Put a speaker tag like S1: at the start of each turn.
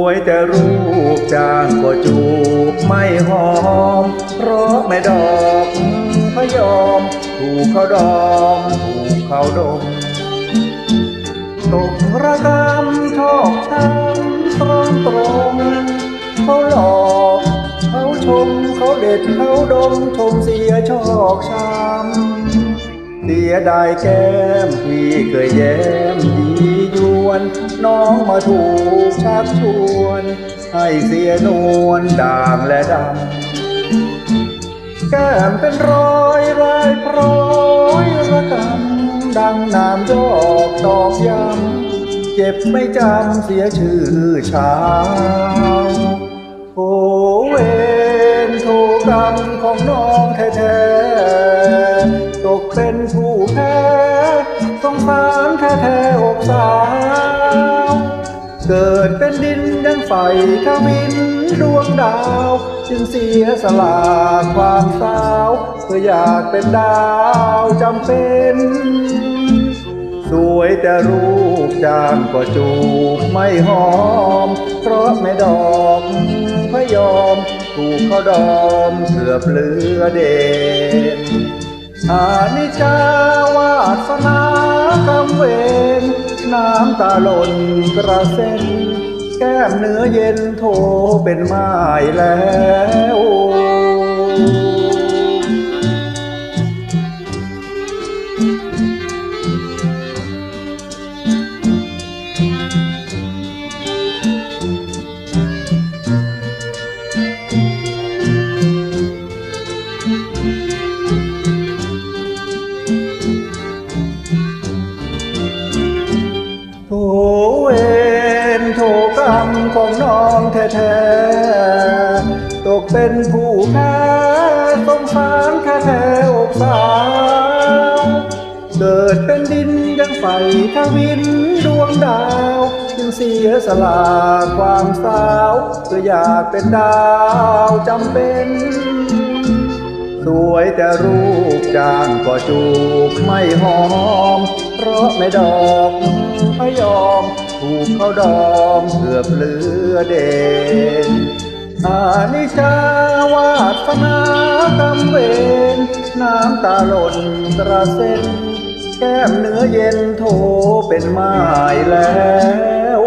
S1: วยแต่รูปจางก็จูบไม่หอม เพราะไม่ดอกพยอม ถูกเขาดอมถูกเขาดมตกระกำชอบช้ำตรงตรงเขาหลอกเขาชมเขาเด็ดเขาดมชมเสียชอกช้ำเสียดายแก้มที่เคยแย้มยี วน น้องมาถูกชักชวน ให้เสียนวลด่างและดำ แก้มเป็นรอยลายพร้อยระกำดังน้ำยอกดอกยำเจ็บไม่จำเสียชื่อชาว เกิดเป็นดินยังไฟทวินดวงดาว จึงเสียสละความสาวเพื่ออยากเป็นดาวจำเป็น สวยแต่รูปจางก็จูบไม่หอม เพราะไม่ดอกพยอมถูกเขาดอมเกือบเหลือเด่นอานิจจาวาสนากรรมเวร น้ำตาหล่นกระเซ็น แก้มเนื้อเย็นโทเป็นไม้แล้ว เวนโถกรรมของน้องแท้ๆตกเป็นผู้แพ้สงสารแค่แท้อกสาวเกิดเป็นดินยังไฟทวินดวงดาว จึงเสียสละความสาวเพื่ออยากเป็นดาวจำเป็นสวยแต่รูปจางก็จูบไม่หอม เพราะไม่ดอกพยอม ถูกเขาดอมเกือบเหลือเด่นอานิจจาวาสนากรรมเวรน้ำตาหล่นกระเซ็นแก้มเนื้อเย็นโทเป็นไม้แล้ว